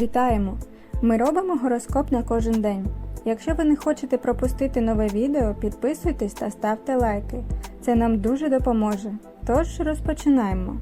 Вітаємо! Ми робимо гороскоп на кожен день. Якщо ви не хочете пропустити нове відео, підписуйтесь та ставте лайки. Це нам дуже допоможе. Тож розпочинаємо.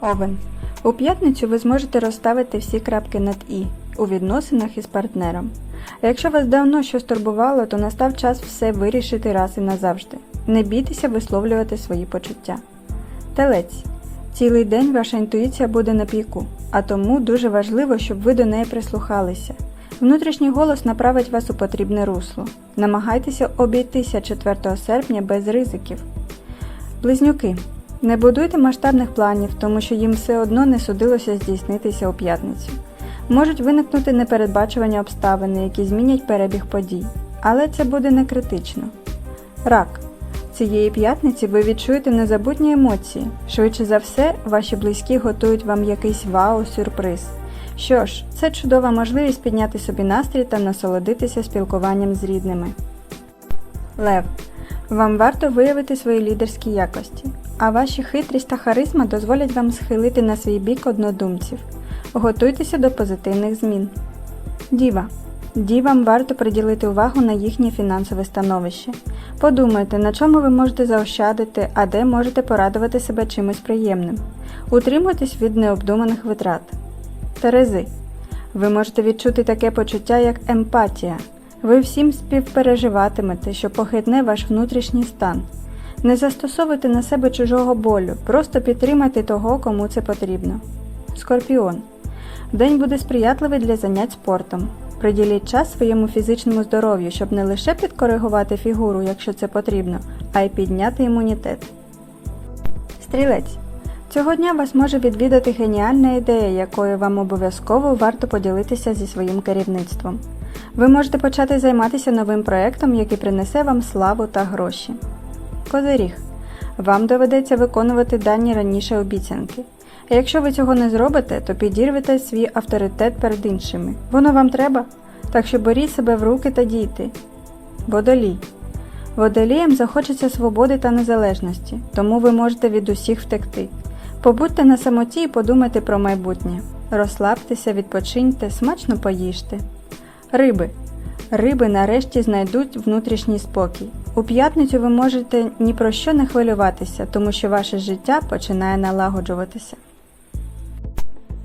Овен. У п'ятницю ви зможете розставити всі крапки над І у відносинах із партнером. А якщо вас давно щось турбувало, то настав час все вирішити раз і назавжди. Не бійтеся висловлювати свої почуття. Телець. Цілий день ваша інтуїція буде на піку, а тому дуже важливо, щоб ви до неї прислухалися. Внутрішній голос направить вас у потрібне русло. Намагайтеся обійтися 4 серпня без ризиків. Близнюки. Не будуйте масштабних планів, тому що їм все одно не судилося здійснитися у п'ятницю. Можуть виникнути непередбачувані обставини, які змінять перебіг подій, але це буде не критично. Рак. Цієї п'ятниці ви відчуєте незабутні емоції. Швидше за все, ваші близькі готують вам якийсь вау-сюрприз. Що ж, це чудова можливість підняти собі настрій та насолодитися спілкуванням з рідними. Лев. Вам варто виявити свої лідерські якості, а ваші хитрість та харизма дозволять вам схилити на свій бік однодумців. Готуйтеся до позитивних змін. Діва. Дівам варто приділити увагу на їхнє фінансове становище. Подумайте, на чому ви можете заощадити, а де можете порадувати себе чимось приємним. Утримуйтесь від необдуманих витрат. Терези. Ви можете відчути таке почуття, як емпатія. Ви всім співпереживатимете, що похитне ваш внутрішній стан. Не застосовуйте на себе чужого болю, просто підтримайте того, кому це потрібно. Скорпіон. День буде сприятливий для занять спортом. Приділіть час своєму фізичному здоров'ю, щоб не лише підкоригувати фігуру, якщо це потрібно, а й підняти імунітет. Стрілець. Цього дня вас може відвідати геніальна ідея, якою вам обов'язково варто поділитися зі своїм керівництвом. Ви можете почати займатися новим проєктом, який принесе вам славу та гроші. Козиріг. Вам доведеться виконувати дані раніше обіцянки. А якщо ви цього не зробите, то підірвете свій авторитет перед іншими. Воно вам треба? Так що беріть себе в руки та дійте. Водолій. Водоліям захочеться свободи та незалежності, тому ви можете від усіх втекти. Побудьте на самоті і подумайте про майбутнє. Розслабтеся, відпочиньте, смачно поїжте. Риби. Риби нарешті знайдуть внутрішній спокій. У п'ятницю ви можете ні про що не хвилюватися, тому що ваше життя починає налагоджуватися.